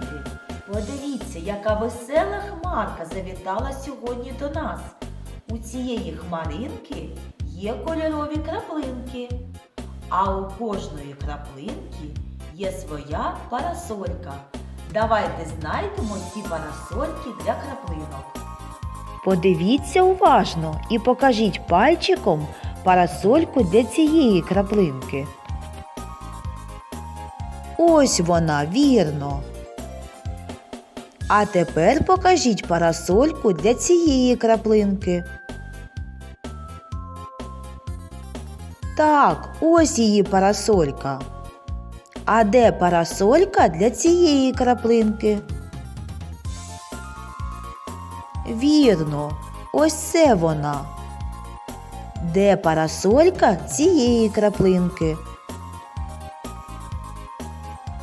діти! Подивіться, яка весела хмарка завітала сьогодні до нас. У цієї хмаринки є кольорові краплинки, а у кожної краплинки є своя парасолька. Давайте знайдемо ці парасольки для краплинок. Подивіться уважно і покажіть пальчиком парасольку для цієї краплинки. Ось вона, вірно. А тепер покажіть парасольку для цієї краплинки. Так, ось її парасолька. А де парасолька для цієї краплинки? Вірно, ось це вона. Де парасолька цієї краплинки?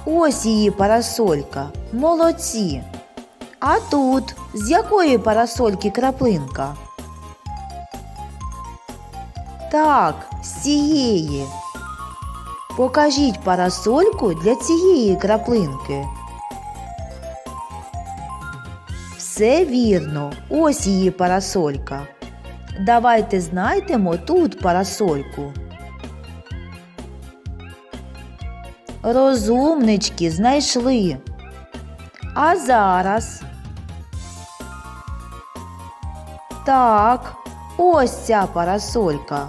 Ось її парасолька. Молодці. А тут з якої парасольки краплинка? Так, з цієї. Покажіть парасольку для цієї краплинки. Все вірно, ось її парасолька. Давайте знайдемо тут парасольку. Розумнички знайшли. А зараз. Так, ось ця парасолька.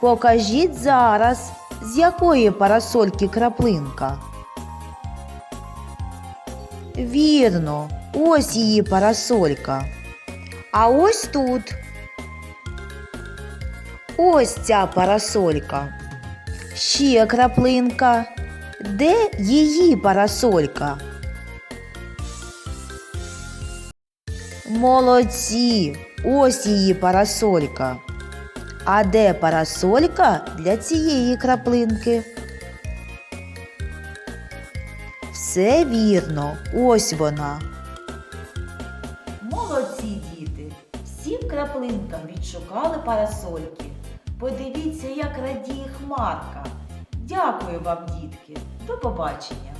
Покажіть зараз, з якої парасольки краплинка. Вірно, ось її парасолька. А ось тут. Ось ця парасолька. Ще краплинка. Де її парасолька? Молодці! Ось її парасолька. А де парасолька для цієї краплинки? Все вірно, ось вона. Молодці діти! Всім краплинкам відшукали парасольки. Подивіться, як радіє хмарка. Дякую вам, дітки. До побачення.